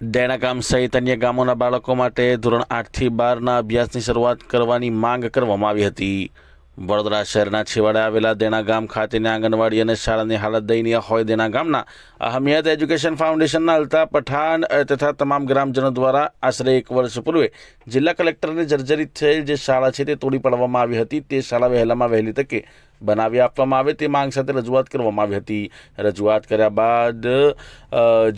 ડેણા ગામ સહિત અન્ય ગામોના બાળકો માટે ધોરણ આઠથી બારના અભ્યાસની શરૂઆત કરવાની માંગ કરવામાં આવી હતી. વડોદરા શહેરના છેવાડે આવેલા દેણા ગામ ખાતેની આંગણવાડી અને શાળાની હાલત દયનીય હોય દેણા ગામના અહમિયત એજ્યુકેશન ફાઉન્ડેશનના અલ્તા પઠાણ તથા તમામ ગ્રામજનો દ્વારા આશરે એક વર્ષ પૂર્વે જિલ્લા કલેક્ટરને જર્જરિત થયેલ જે શાળા છે તે તોડી પાડવામાં આવી હતી. તે શાળા વહેલામાં વહેલી તકે બનાવી આપવામાં આવે. તે માંગ સાથે રજૂઆત કરવામાં આવી હતી. રજૂઆત કર્યા બાદ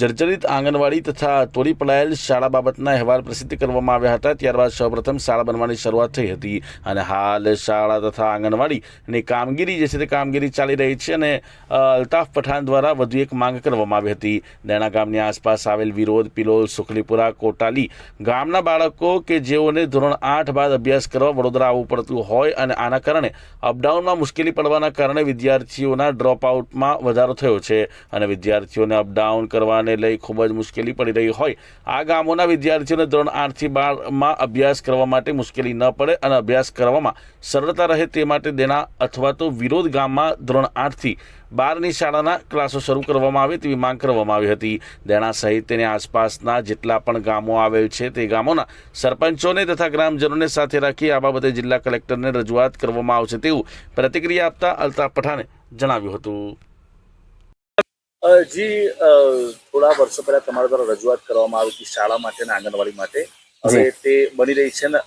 જર્જરિત આંગણવાડી તથા તોડી પડાયેલ શાળા બાબતના અહેવાલ પ્રસિદ્ધ કરવામાં આવ્યા હતા. ત્યારબાદ સૌપ્રથમ શાળા બનવાની શરૂઆત થઈ હતી અને હાલ શાળા તથા આંગણવાડીની કામગીરી જે છે તે કામગીરી ચાલી રહી છે અને અલ્તાફ પઠાણ દ્વારા વધુ એક માંગ કરવામાં આવી હતી. દેણા ગામની આસપાસ આવેલ વિરોધ પિલોલ, સુખલીપુરા, કોટાલી ગામના બાળકો કે જેઓને ધોરણ આઠ બાદ અભ્યાસ કરવા વડોદરા આવવું પડતું હોય અને આના કારણે અપડાઉનમાં મુશ્કેલી પડવાના કારણે વિદ્યાર્થીઓના ડ્રોપ આઉટમાં વધારો થયો છે અને વિદ્યાર્થીઓને અપડાઉન કરવાને લઈ ખૂબ જ મુશ્કેલી પડી રહી હોય. આ ગામોના વિદ્યાર્થીઓને ધોરણ આઠથી બારમાં અભ્યાસ કરવા માટે મુશ્કેલી ન પડે અને અભ્યાસ કરવામાં સરળતા રહે તે માટે દેના અથવા તો વિરોધ ગામમાં ધોરણ આઠથી બારની શાળાના ક્લાસો શરૂ કરવામાં આવે તેવી માંગ કરવામાં આવી હતી. દેણા સહિત તેની આસપાસના જેટલા પણ ગામો આવેલ છે તે ગામોના સરપંચોને તથા ગ્રામજનોને સાથે રાખી આ બાબતે જિલ્લા કલેક્ટરને રજૂઆત કરવામાં આવશે તેવું પ્રતિક્રિયા આપતા અલ્તાફ પઠાણે જણાવ્યું હતું. જી થોડા વર્ષો પહેલા તમારા દ્વારા રજૂઆત કરવામાં આવી હતી શાળા માટે અને આંગણવાડી માટે. હવે તે બની રહી છે ને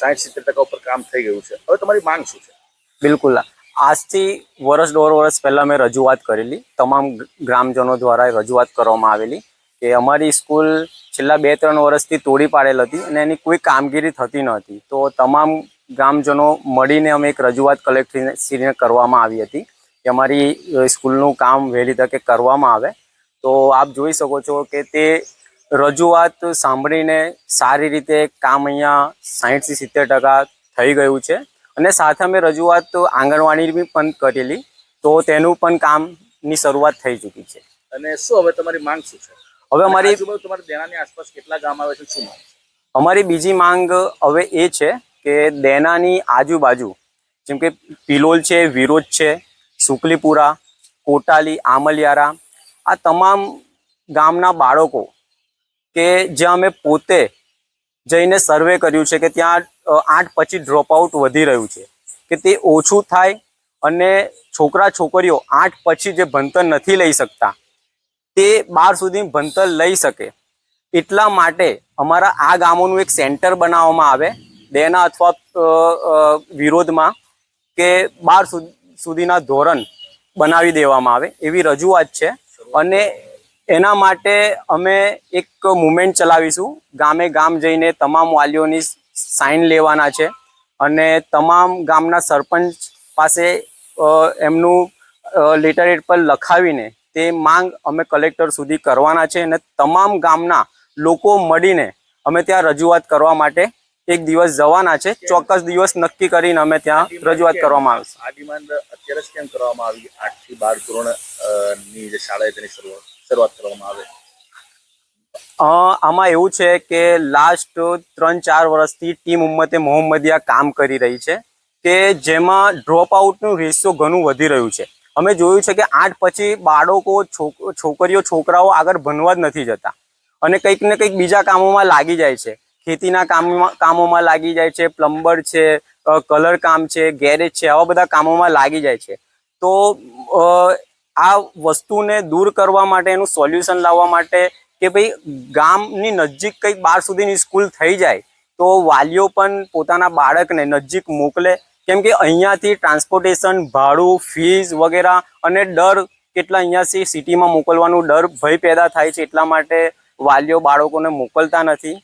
સાઠ સિત્તેર ટકા ઉપર કામ થઈ ગયું છે. હવે તમારી માંગ શું છે? બિલકુલ. આજથી વર્ષ દોઢ વર્ષ પહેલા મેં રજૂઆત કરેલી. તમામ ગ્રામજનો દ્વારા રજૂઆત કરવામાં આવેલી કે અમારી સ્કૂલ છેલ્લા બે ત્રણ વર્ષથી તોડી પાડેલ હતી અને એની કોઈ કામગીરી થતી ન હતી તો તમામ ગ્રામજનો મળીને અમે એક રજૂઆત કલેક્ટરશ્રીને કરવામાં આવી હતી કે અમારી સ્કૂલનું કામ વહેલી તકે કરવામાં આવે. તો આપ જોઈ શકો છો કે તે રજૂઆત સાંભળીને સારી રીતે કામ અહીંયા સાહીઠથી સિત્તેર ટકા થઈ ગયું છે. અને સાથે અમે રજૂઆત આંગણવાડીની પણ કરેલી તો તેનું પણ કામની શરૂઆત થઈ ચૂકી છે. અને શું હવે તમારી માંગ શું છે? હવે અમારી તમારા દેણાની આસપાસ કેટલા ગામ આવે છે શું અમારી બીજી માંગ હવે એ છે કે દેનાની આજુબાજુ જેમ કે પિલોલ છે વિરોધ છે સુકલીપુરા કોટાલી આમલિયારા આ તમામ ગામના બાળકો કે જ્યાં અમે પોતે જઈને સર્વે કર્યું છે કે ત્યાં આઠ પછી ડ્રોપઆઉટ વધી રહ્યું છે. કે તે ઓછું થાય અને છોકરા છોકરીઓ આઠ પછી જે ભણતર નથી લઈ શકતા, તે બાર સુધી ભણતર લઈ શકે. એટલા માટે અમારા આ ગામોનું એક સેન્ટર બનાવવામાં આવે, દેના અથવા વિરોધમાં કે બાર સુધ- સુધીના ધોરણ બનાવી દેવામાં આવે એવી રજૂઆત છે. અને એના માટે અમે એક મુવમેન્ટ ચલાવીશું. ગામે ગામ જઈને તમામ વાલીઓની સાઇન લેવાના છે અને તમામ ગામના સરપંચ પાસે એમનું લેટરેટ પર લખાવીને તે માંગ અમે કલેક્ટર સુધી કરવાના છે અને તમામ ગામના લોકો મળીને અમે ત્યાં રજૂઆત કરવા માટે એક દિવસ જવાના છે. ચોક્કસ દિવસ નક્કી કરીને અમે ત્યાં રજૂઆત કરવામાં આવશે આ ડિમાન્ડ અત્યારે જ કેમ કરવામાં આવી? આઠથી બાર ધોરણની જે શાળા તેની શરૂઆત. શરૂઆત કરવામાં આવે. આમાં એવું છે કે લાસ્ટ ત્રણ ચાર વર્ષથી ટીમ ઉમ્મતે મોહમ્મદિયા કામ કરી રહી છે કે જેમાં ડ્રોપ આઉટનું રેશિયો ઘણું વધી રહ્યું છે. અમે જોયું છે કે આઠ પછી બાળકો છોકરીઓ, છોકરાઓ આગળ ભણવા જ નથી જતા. અને કંઈક ને કંઈક બીજા કામોમાં લાગી જાય છે. ખેતીના કામમાં, કામોમાં લાગી જાય છે પ્લમ્બર છે કલર કામ છે ગેરેજ છે, આવા બધા કામોમાં લાગી જાય છે. તો આ વસ્તુને દૂર કરવા માટે, એનું સોલ્યુશન લાવવા માટે કે ભાઈ ગામની નજીક કંઈક બાર સુધીની સ્કૂલ થઈ જાય, તો વાલીઓ પણ પોતાના બાળકને નજીક મોકલે. કેમ કે અહીંયાથી ટ્રાન્સપોર્ટેશન ભાડું ફીસ વગેરે અને ડર કેટલા અહીંયાથી સિટીમાં મોકલવાનું ડર ભય પેદા થાય છે એટલા માટે વાલીઓ બાળકોને મોકલતા નથી.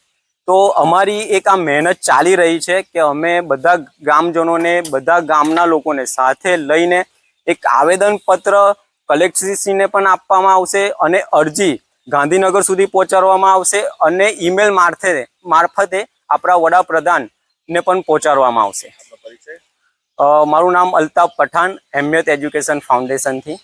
તો અમારી એક આ મહેનત ચાલી રહી છે કે અમે બધા ગામજનોને, બધા ગામના લોકોને સાથે લઈને એક આવેદનપત્ર કલેક્ટરશ્રીને પણ આપવામાં આવશે અને અરજી ગાંધીનગર સુધી પહોંચાડવામાં આવશે અને ઈમેલ મારફતે મારફતે આપણા વડાપ્રધાનને પણ પહોંચાડવામાં આવશે. મારું નામ અલ્તાફ પઠાણ અહેમિયત એજ્યુકેશન ફાઉન્ડેશનથી.